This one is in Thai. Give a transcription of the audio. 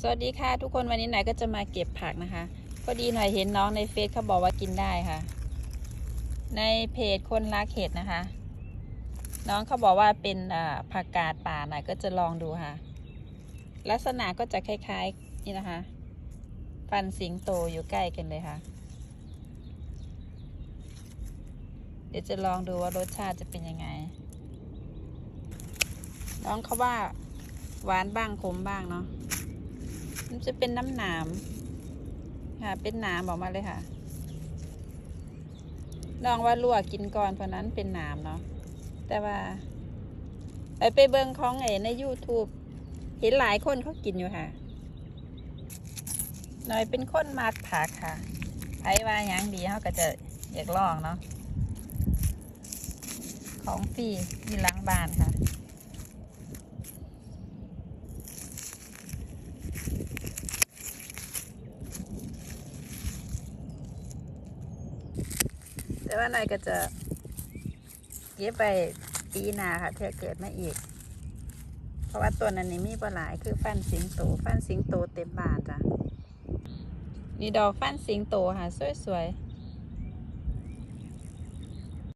สวัสดีค่ะทุกคนวันนี้หน่อยก็จะมาเก็บผักนะคะ พอดีหน่อยเห็นน้องในเฟซเขาบอกว่ากินได้ค่ะ ในเพจคนรักเห็ดนะคะ น้องเขาบอกว่าเป็นผักกาดป่าหน่อยก็จะลองดูค่ะ ลักษณะก็จะคล้ายๆนี่นะคะ ฟันสิงโตอยู่ใกล้กันเลยค่ะ เดี๋ยวจะลองดูว่ารสชาติจะเป็นยังไง น้องเขาว่าหวานบ้างขมบ้างเนาะ มันจะเป็นน้ำหนามค่ะ เป็นหนามออกมาเลยค่ะลองว่าลวกกินก่อนเพราะนั้นเป็นหนามเนาะแต่ว่า ไปไปเบิ่งของเอใน YouTube เห็นหลายคนเขากินอยู่ค่ะหน่อยเป็นคนมากผักค่ะไอว่าหยังดีเขาก็จะอยากลองเนาะของฟรีมีหล้างบ้านค่ะ แต่ว่านายก็จะเก็บไปปีนาค่ะเธอเกิดมาอีก เพราะว่าตัวนั้นนี่มีปหลายคือฟันสิงโตฟันสิงโตเต็มบานจ้ะนี่ดอกฟันสิงโตค่ะ สวยๆ